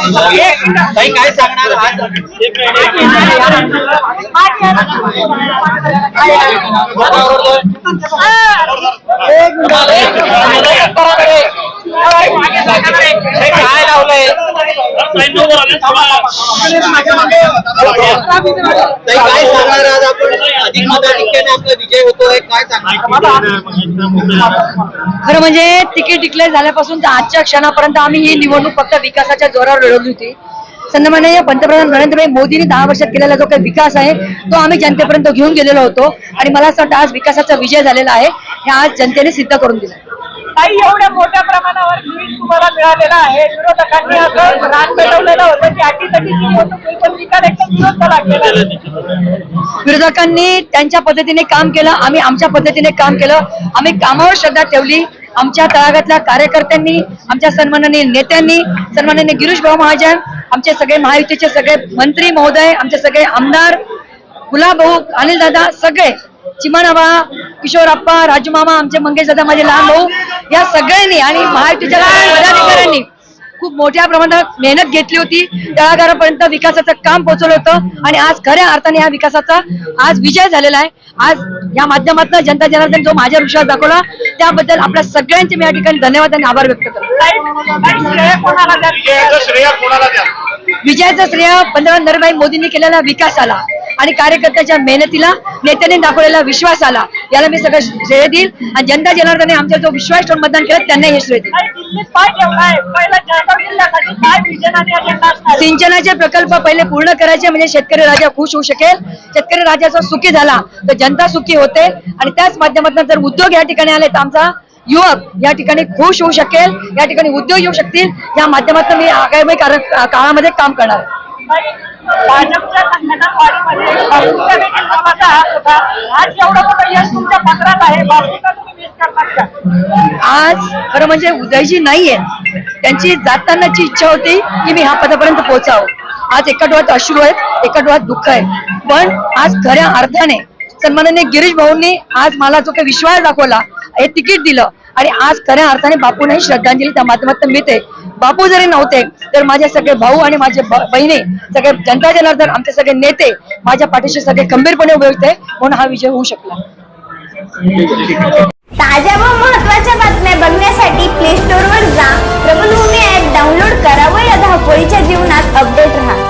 काही काय सांगणार आज? काय लावलंय? काय सांगणार आज आपण? अधिक मताधिक्याने आपला विजय होतोय काय सांगणार? खरं म्हणजे तिकीट डिक्लेअर झाल्यापासून तर आजच्या क्षणापर्यंत आम्ही ही निवडणूक फक्त विकासाच्या जोरावर लढवली होती. सन्माननीय पंतप्रधान नरेंद्रभाई मोदींनी दहा वर्षात केलेला जो काही विकास आहे तो आम्ही जनतेपर्यंत घेऊन गेलेलो होतो. आणि मला असं वाटतं आज विकासाचा विजय झालेला आहे हे आज जनतेने सिद्ध करून दिलं काही एवढ्या मोठ्या प्रमाणावर ट्विट तुम्हाला मिळालेला आहे. विरोधकांनी असं रान पेटवलेलं होतं की अटीतटीची विरोधकांनी त्यांच्या पद्धतीने काम केलं आम्ही आमच्या पद्धतीने काम केलं. आम्ही कामावर श्रद्धा ठेवली. आमच्या तळागातल्या कार्यकर्त्यांनी आमच्या सन्माननीय नेत्यांनी सन्माननीय गिरीश भाऊ महाजन आमचे सगळे महायुतीचे सगळे मंत्री महोदय आमचे सगळे आमदार गुलाभाऊ अनिल दादा सगळे चिमणाबा किशोरप्पा राजू मामा आमचे मंगेश दादा माझे लहान भाऊ या सगळ्यांनी आणि महायुतीच्या पदाधिकाऱ्यांनी खूप मोठ्या प्रमाणात मेहनत घेतली होती. तळागारापर्यंत विकासाचं काम पोहोचवलं होतं आणि आज खऱ्या अर्थाने या विकासाचा आज विजय झालेला आहे. आज या माध्यमातून जनता जनार्दन जो माझ्यावर विश्वास दाखवला त्याबद्दल आपल्या सगळ्यांचे मी या ठिकाणी धन्यवाद आणि आभार व्यक्त करतो. श्रेय विजयाचं श्रेय पंतप्रधान नरेंद्र मोदींनी केलेल्या विकासाला आणि कार्यकर्त्याच्या मेहनतीला नेत्यांनी दाखवलेला विश्वासाला याला मी सगळं श्रेय देईल. आणि जनता जनार्दने आमच्या जो विश्वास ठेवून मतदान केलं त्यांना हे श्रेय देईल? सिंचनाचे प्रकल्प पहिले पूर्ण करायचे म्हणजे शेतकरी राजा खुश होऊ शकेल. शेतकरी राजाचा सुखी झाला तर जनता सुखी होते. आणि त्याच माध्यमातून जर उद्योग या ठिकाणी आले तर आमचा युवक या ठिकाणी खुश होऊ शकेल. या ठिकाणी उद्योग येऊ शकतील. या माध्यमातून मी आगामी काळामध्ये काम करणार आहे. काही भाजपच्या संघटनवाडीमध्ये बापूचा देखील नावाचा हात होता. आज एवढं मोठं यश तुमच्या पत्रात आहे. बापूचा तुम्ही मिस करणार का? आज खरं म्हणजे उदयजी नाहीये. त्यांची जातानाची इच्छा होती की मी ह्या पदापर्यंत पोहोचावं. आज एका डोळ्यात अश्रू आहेत एका डोळ्यात दुःख आहे. पण आज खऱ्या अर्थाने सन्माननीय गिरीश भाऊंनी आज मला जो काही विश्वास दाखवला हे तिकीट दिलं. आणि आज खऱ्या अर्थाने बापूंना श्रद्धांजली त्या माध्यमातून मिळते. बापू जरी नव्हते तर माझे सगळे भाऊ आणि माझे बहिणी सगळे जनता जनार्दन आमचे सगळे नेते माझ्या पाठीशी सगळे खंबीरपणे उभे होते म्हणून हा विजय होऊ शकला. ताज्या व महत्त्वाच्या बातम्या बघण्यासाठी प्ले स्टोर वर जा. प्रबलभूमी ऍप डाउनलोड करा व या धावपळीच्या जीवनात अपडेट राहा.